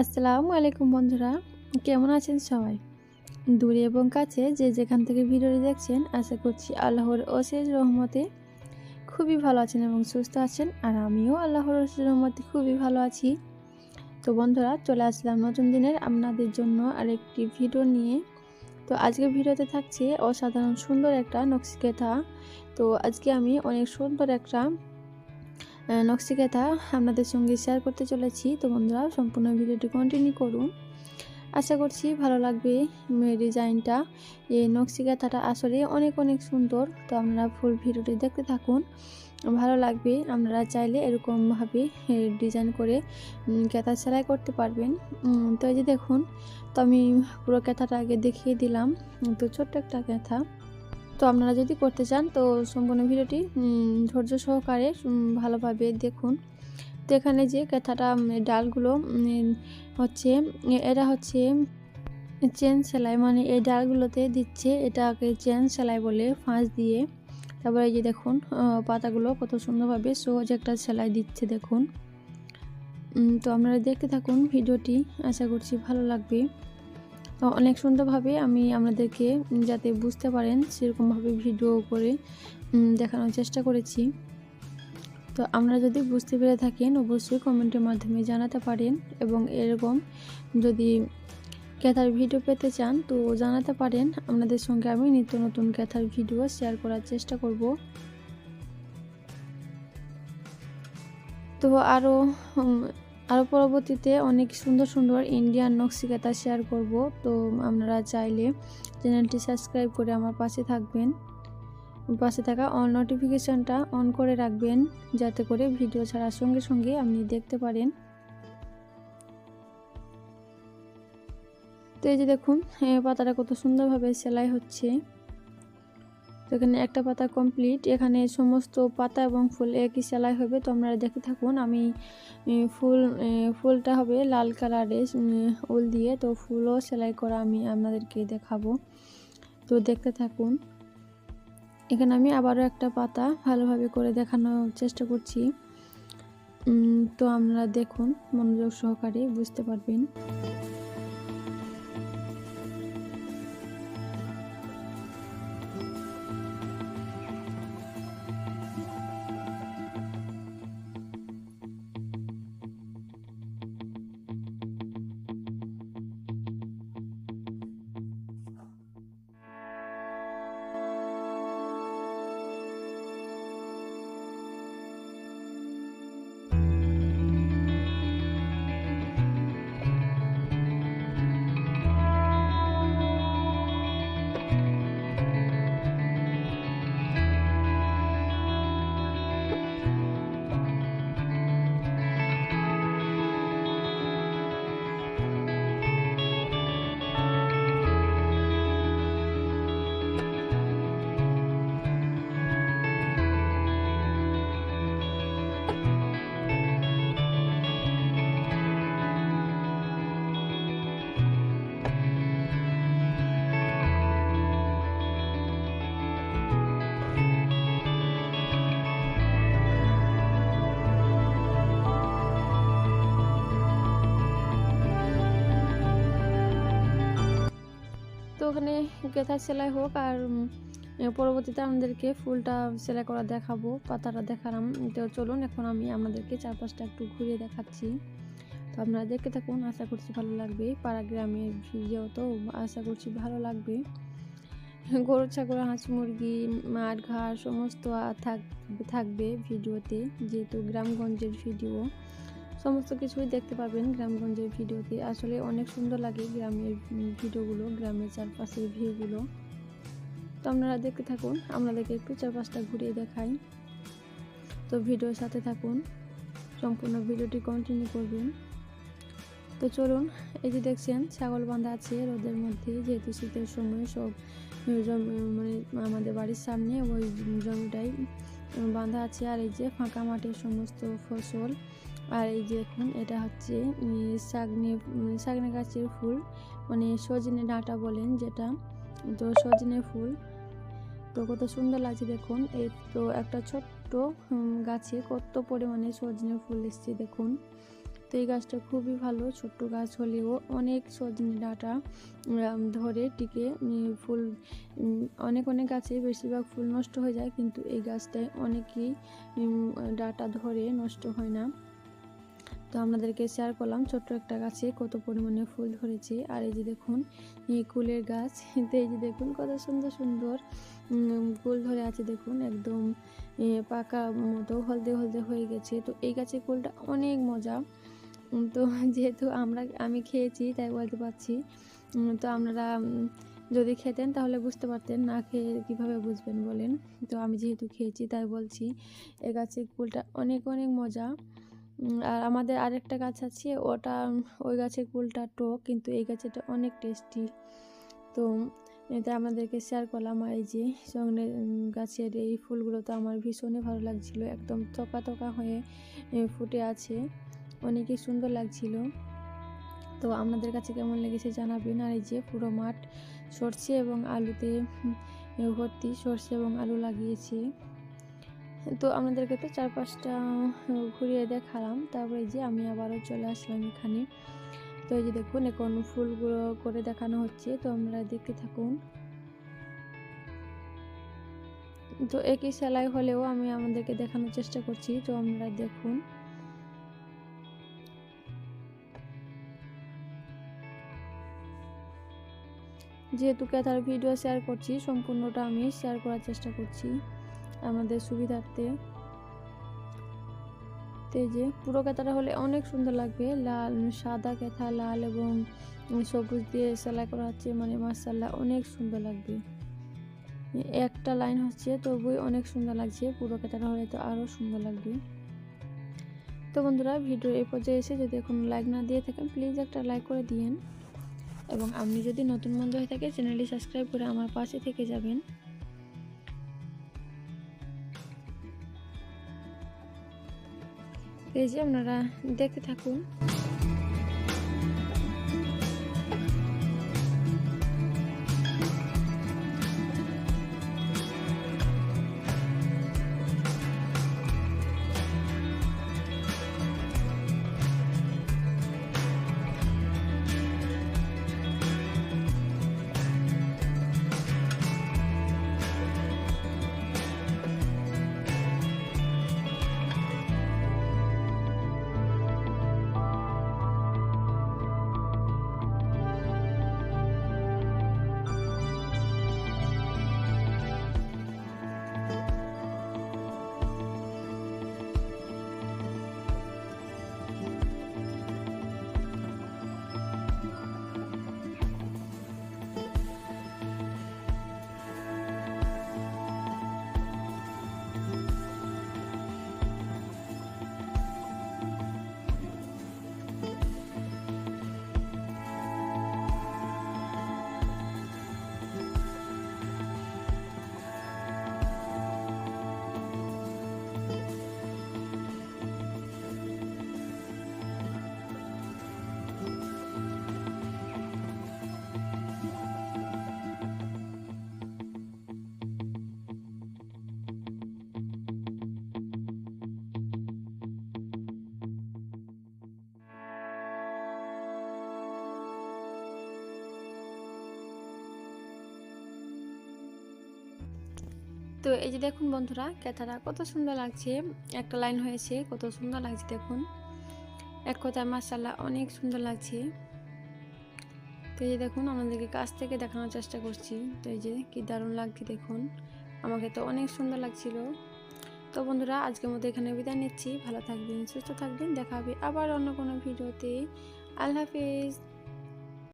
আসসালামু আলাইকুম বন্ধুরা, কেমন আছেন সবাই? দূরে এবং কাছে যে যেখান থেকে ভিডিওটি দেখছেন, আশা করছি আল্লাহর অশেষ রহমতে খুবই ভালো আছেন এবং সুস্থ আছেন, আর আমিও আল্লাহর অশেষ রহমতে খুবই ভালো আছি। তো বন্ধুরা, চলে আসলাম নতুন দিনের আপনাদের জন্য আরেকটি ভিডিও নিয়ে। তো আজকে ভিডিওতে থাকছে অসাধারণ সুন্দর একটা নকশিকেথা তো আজকে আমি অনেক সুন্দর একটা নকশিকাথা আপনাদের সঙ্গে শেয়ার করতে চলেছি। তো বন্ধুরা, সম্পূর্ণ ভিডিওটি কন্টিনিউ করুন। আশা করছি ভালো লাগবে ডিজাইনটা এই নকশিকাথাটা আসলে অনেক অনেক সুন্দর। তো আপনারা ফুল ভিডিওটি দেখতে থাকুন। ভালো লাগবে। আপনারা চাইলে এরকমভাবে ডিজাইন করে কেথা সেলাই করতে পারবেন। তো এই যে দেখুন, তো আমি পুরো কেথাটা আগে দেখিয়ে দিলাম। তো ছোট্ট একটা কেথা তো আপনারা যদি করতে চান, তো সম্পূর্ণ ভিডিওটি ধৈর্য সহকারে ভালোভাবে দেখুন। তো এখানে যে কেথাটা ডালগুলো হচ্ছে, এটা হচ্ছে চেন সেলাই মানে এই ডালগুলোতে দিচ্ছে, এটাকে চেন সেলাই বলে ফাঁস দিয়ে। তারপরে এই যে দেখুন পাতাগুলো কত সুন্দরভাবে সহজ একটা সেলাই দিচ্ছে, দেখুন। তো আপনারা দেখতে থাকুন ভিডিওটি, আশা করছি ভালো লাগবে। তো অনেক সুন্দরভাবে আমি আপনাদেরকে যাতে বুঝতে পারেন, সেরকমভাবে ভিডিও করে দেখানোর চেষ্টা করেছি। তো আপনারা যদি বুঝতে পেরে থাকেন, অবশ্যই কমেন্টের মাধ্যমে জানাতে পারেন এবং এরকম যদি ক্যাথার ভিডিও পেতে চান, তো জানাতে পারেন। আপনাদের সঙ্গে আমি নিত্য নতুন ক্যাথার ভিডিও শেয়ার করার চেষ্টা করব। তো আরও আরও পরবর্তীতে অনেক সুন্দর সুন্দর ইন্ডিয়ান নকশিকাতা শেয়ার করব। তো আপনারা চাইলে চ্যানেলটি সাবস্ক্রাইব করে আমার পাশে থাকবেন। পাশে থাকা অন নোটিফিকেশানটা অন করে রাখবেন, যাতে করে ভিডিও ছাড়ার সঙ্গে সঙ্গে আপনি দেখতে পারেন। তো এই যে দেখুন পাতাটা কত সুন্দরভাবে সেলাই হচ্ছে। তো এখানে একটা পাতা কমপ্লিট এখানে সমস্ত পাতা এবং ফুল একই সেলাই হবে। তো আপনারা দেখে থাকুন, আমি ফুল ফুলটা হবে লাল কালারের উল দিয়ে। তো ফুলও সেলাই করা আমি আপনাদেরকে দেখাবো। তো দেখতে থাকুন। এখানে আমি আবারও একটা পাতা ভালোভাবে করে দেখানোর চেষ্টা করছি। তো আপনারা দেখুন, মনোযোগ সহকারে বুঝতে পারবেন। ওখানে গেথা সেলাই হোক আর পরবর্তীতে আমাদেরকে ফুলটা সেলাই করা দেখাবো, পাতাটা দেখালাম। তো চলুন, এখন আমি আপনাদেরকে চারপাশটা একটু ঘুরিয়ে দেখাচ্ছি। তো আপনারা দেখতে থাকুন, আশা করছি ভালো লাগবে। পাড়া গ্রামের ভিডিও তো আশা করছি ভালো লাগবে। গরু, ছাগল, হাঁস, মুরগি, মাঠ, ঘাস, সমস্ত থাকবে ভিডিওতে, যেহেতু গ্রামগঞ্জের ভিডিও। সমস্ত কিছুই দেখতে পাবেন গ্রামগঞ্জের ভিডিওতে। আসলে অনেক সুন্দর লাগে গ্রামের ভিডিওগুলো, গ্রামের চারপাশের ভিউগুলো। তো আপনারা দেখতে থাকুন, আপনাদেরকে একটু চারপাশটা ঘুরিয়ে দেখাই। তো ভিডিওর সাথে থাকুন, সম্পূর্ণ ভিডিওটি কন্টিনিউ করবেন। তো চলুন, এই যে দেখছেন, ছাগল বাঁধা আছে রোদের মধ্যে, যেহেতু শীতের সময় সব মানে আমাদের বাড়ির সামনে ওই জমিটাই বাঁধা আছে। আর এই যে ফাঁকা মাঠের সমস্ত ফসল আর এই যে এটা হচ্ছে শাগনে শাগনে গাছের ফুল। মানে সজনে ডাঁটা বলেন যেটা। তো সজনে ফুল। তো কত সুন্দর লাগছে দেখুন। এই তো একটা ছোট্ট গাছে কত পরিমাণে সজনে ফুল এসছে দেখুন। তো এই গাছটা খুবই ভালো। ছোট্ট গাছ হলেও অনেক সজনে ডাঁটা ধরে টিকে ফুল অনেক অনেক গাছে বেশিরভাগ ফুল নষ্ট হয়ে যায়, কিন্তু এই গাছটায় অনেকই ডাঁটা ধরে নষ্ট হয় না। তো আপনাদেরকে শেয়ার করলাম ছোট্ট একটা গাছে কত পরিমাণে ফুল ধরেছে। আর এই যে দেখুন, এই কুলের গাছ, তো এই যে দেখুন কত সুন্দর সুন্দর কুল ধরে আছে দেখুন, একদম পাকা মতো, হলদে হলদে হয়ে গেছে। তো এই গাছের কুলটা অনেক মজা। তো যেহেতু আমরা, আমি খেয়েছি, তাই বলতে পারছি। তো আপনারা যদি খেতেন তাহলে বুঝতে পারতেন, না খেয়ে কীভাবে বুঝবেন বলেন। তো আমি যেহেতু খেয়েছি, তাই বলছি এই গাছের কুলটা অনেক অনেক মজা। আর আমাদের আরেকটা গাছ আছে, ওটা, ওই গাছের কুলটা টক, কিন্তু এই গাছেরটা অনেক টেস্টি। তো এটা আমাদেরকে শেয়ার করলাম আর এই যে সঙ্গে গাছের এই ফুলগুলো তো আমার ভীষণই ভালো লাগছিল, একদম থকা থকা হয়ে ফুটে আছে, অনেকই সুন্দর লাগছিল। তো আপনাদের কাছে কেমন লেগেছে জানাবেন, আর এই যে পুরো মাঠ সর্ষে এবং আলুতে ভর্তি সর্ষে এবং আলু লাগিয়েছে। তো আপনাদেরকে তো চার পাঁচটা ঘুরিয়ে দেখালাম। তারপরে যে আমি আবারও চলে আসলাম এখানে। তো এই যে দেখুন, এখন ফুলগুলো করে দেখানো হচ্ছে। তো আমরা দেখতে থাকুন। তো একই সেলাই হলেও আমি আমাদেরকে দেখানোর চেষ্টা করছি। তো আমরা দেখুন। যেহেতু ক্যাথার ভিডিও শেয়ার করছি, সম্পূর্ণটা আমি শেয়ার করার চেষ্টা করছি। আমাদের সুবিধার্থে। তো এই যে পুরো কেতাটা হলে অনেক সুন্দর লাগবে। লাল, সাদা কেথা লাল এবং সবুজ দিয়ে সেলাই করা হচ্ছে। মানে মার্শাল্লাহ অনেক সুন্দর লাগবে। একটা লাইন হচ্ছে তবুই অনেক সুন্দর লাগছে। পুরো কেতাটা হলে তো আরও সুন্দর লাগবে। তো বন্ধুরা, ভিডিও এই পর্যায়ে এসে যদি এখন লাইক না দিয়ে থাকেন, প্লিজ একটা লাইক করে দিয়েন। এবং আপনি যদি নতুন বন্ধু হয়ে থাকে চ্যানেলটি সাবস্ক্রাইব করে আমার পাশে থেকে যাবেন। এই যে আপনারা দেখতে থাকুন। তো এই যে দেখুন বন্ধুরা, ক্যাথাটা কত সুন্দর লাগছে। একটা লাইন হয়েছে, কত সুন্দর লাগছে দেখুন। এক কথায় মাসাল্লাহ অনেক সুন্দর লাগছে। তো এই যে দেখুন আমাদেরকে কাছ থেকে দেখানোর চেষ্টা করছি। তো এই যে কি দারুণ লাগছে দেখুন। আমাকে তো অনেক সুন্দর লাগছিল। তো বন্ধুরা, আজকের মতো এখানে বিদায় নিচ্ছি। ভালো থাকবেন, সুস্থ থাকবেন। দেখা হবে আবার অন্য কোনো ভিডিওতে। আল্লাহ হাফিজ।